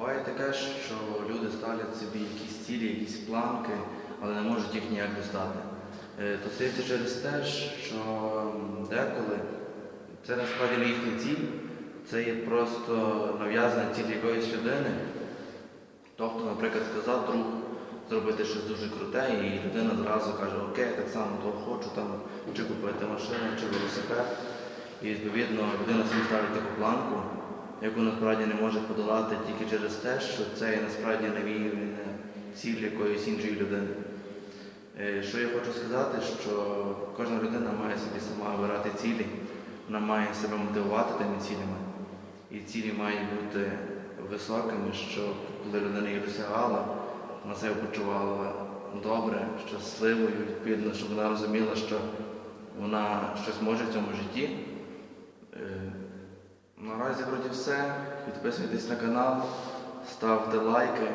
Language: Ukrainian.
Буває таке, що люди ставлять собі якісь цілі, якісь планки, але не можуть їх ніяк достати. Е, То стається через те, що деколи це насправді не їхня ціль, це є просто нав'язана ціль якоїсь людини. Тобто, наприклад, сказав друг зробити щось дуже круте, і людина зразу каже, окей, так само того хочу, там, чи купити машину, чи велосипед. І відповідно людина собі ставить таку планку, яку насправді не може подолати тільки через те, що це є насправді навіювання ціль якоїсь іншої людини. Е, Що я хочу сказати, що кожна людина має собі сама обирати цілі, вона має себе мотивувати тими цілями. І цілі мають бути високими, щоб коли людина їх досягала, вона себе почувала добре, щасливою, відповідно, щоб вона розуміла, що вона щось може в цьому житті. Наразі вроді все. Підписуйтесь на канал, ставте лайки.